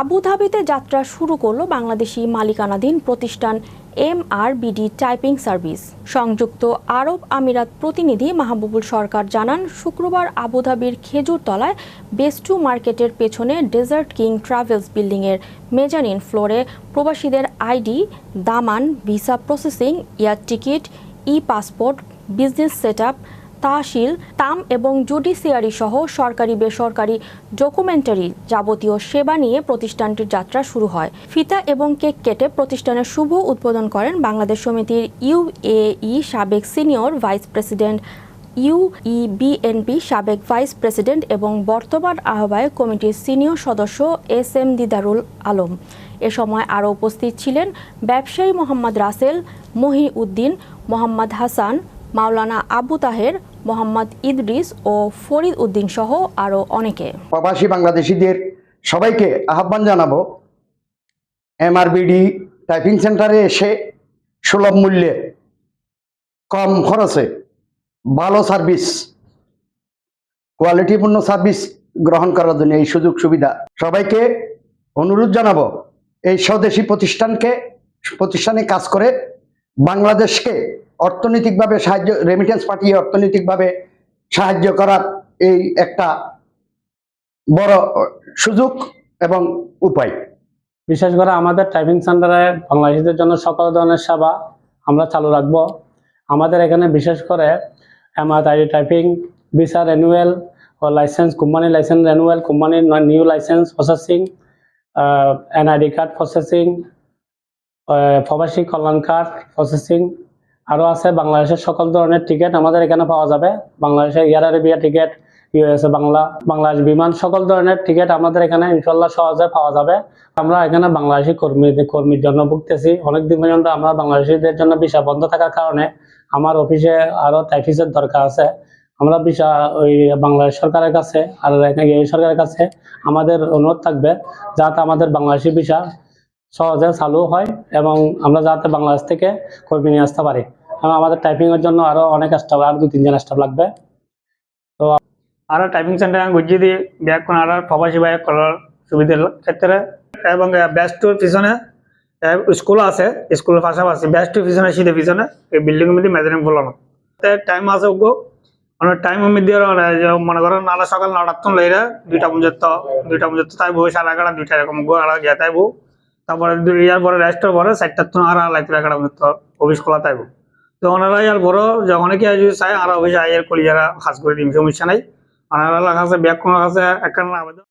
আবুধাবিতে যাত্রা শুরু করল বাংলাদেশি মালিকানাধীন প্রতিষ্ঠান M R BD typing service. সংযুক্ত আরব আমিরাত প্রতিনিধি মাহবুবুল সরকার জানান, শুক্রবার আবুধাবির খেজুরতলায় বেস্টু মার্কেটের পেছনে ডেজার্ট কিং ট্রাভেলস বিল্ডিংয়ের মেজানিন ফ্লোরে প্রবাসীদের আইডি, দামান, visa processing, air ticket E passport business set তাহসিল, তাম এবং জুডিশিয়ারি সহ সরকারি বেসরকারি ডকুমেন্টারি যাবতীয় সেবা নিয়ে প্রতিষ্ঠানটির যাত্রা শুরু হয়। ফিতা এবং কেক কেটে প্রতিষ্ঠানের শুভ উদ্বোধন করেন বাংলাদেশ সমিতির ইউএই সাবেক সিনিয়র ভাইস প্রেসিডেন্ট ইউইবিএনপি সাবেক ভাইস প্রেসিডেন্ট এবং বর্তমান আহ্বায়ক কমিটির সিনিয়র সদস্য এস এম দিদারুল আলম। এ সময় আরও উপস্থিত ছিলেন ব্যবসায়ী মোহাম্মদ রাসেল, মহিউদ্দিন, মোহাম্মদ হাসান মাওলানা আবু তাহের, মোহাম্মদ ইদরিস ও ফরিদ উদ্দিন সহ আরও অনেকে। প্রবাসী বাংলাদেশিদের সবাইকে আহ্বান জানাব, এমআরবিডি টাইপিং সেন্টারে এসে সুলভ মূল্যে কম খরচে ভালো সার্ভিস কোয়ালিটিপূর্ণ সার্ভিস গ্রহণ করার জন্য এই সুযোগ সুবিধা। সবাইকে অনুরোধ জানাব, এই স্বদেশি প্রতিষ্ঠানকে, প্রতিষ্ঠানে কাজ করে বাংলাদেশকে অর্থনৈতিকভাবে সাহায্য রেমিটেন্স পাঠিয়ে অর্থনৈতিকভাবে সাহায্য করার এই একটা বড় সুযোগ এবং উপায়। বিশেষ করে আমাদের টাইপিং সেন্টারে বাংলাদেশিদের জন্য সকল ধরনের সেবা আমরা চালু রাখব। আমাদের এখানে বিশেষ করে MR ID typing visa renewal ও লাইসেন্স কোম্পানি লাইসেন্স রেনুয়েল কোম্পানির new licence processing NID card processing প্রবাসী কল্যাণ কার্ড প্রসেসিং আরও আছে বাংলাদেশের সকল ধরনের টিকিট আমাদের এখানে পাওয়া যাবে। বাংলাদেশের Air Arabia ticket USA Bangla Bangladesh Biman, সকল ধরনের টিকিট আমাদের এখানে ইনশাল্লাহ সহজে পাওয়া যাবে। আমরা এখানে বাংলাদেশি কর্মী কর্মীর জন্য ভুগতেছি। অনেকদিন পর্যন্ত আমরা বাংলাদেশিদের জন্য ভিসা বন্ধ থাকার কারণে আমার অফিসে আরও টাইফিসের দরকার আছে। আমরা ভিসা ওই বাংলাদেশ সরকারের কাছে আর এই সরকারের কাছে আমাদের অনুরোধ থাকবে যাতে আমাদের বাংলাদেশি ভিসা সহজে চালু হয় এবং আমরা যাতে বাংলাদেশ থেকে কর্মী নিয়ে আসতে পারি। এবং আমাদের টাইপিংয়ের জন্য আরও অনেক স্টাফ আর দু তিনজন স্টাফ লাগবে। আর টাইপিং সেন্টার গুজি দিয়ে ব্যাগ কোন আর প্রবাসী ব্যাগ করার সুবিধার ক্ষেত্রে এবং ব্যাস্টুর পিছনে স্কুল আছে স্কুলের পাশাপাশি ব্যাস্টুর পিছনে সিধে পিছনে, এই বিল্ডিং মধ্যে মেজারিং বলানো টাইম আছে ওগো। মানে টাইম মধ্যে মনে করেন নালা সকাল নটার তো লইরা দুইটা পর্যন্ত দুইটা পর্যন্ত তাই বউ সাড়ে এগারোটা দুইটা এরকম গো আর গিয়া তাই বউ। তারপরে ইয়ার পরে রেস্টের পরে চারটার তো আর লাইতে এগারোটা পর্যন্ত অফিস খোলা থাকব। তো ওনারা ইয়ার বড় যখন কি যদি চাই, আর অফিসে আইয়ের কলিয়ারা খাস করে দিন সমস্যা নাই। ওনারা কাছে ব্যাগ কোনো কাছে একটা আবেদন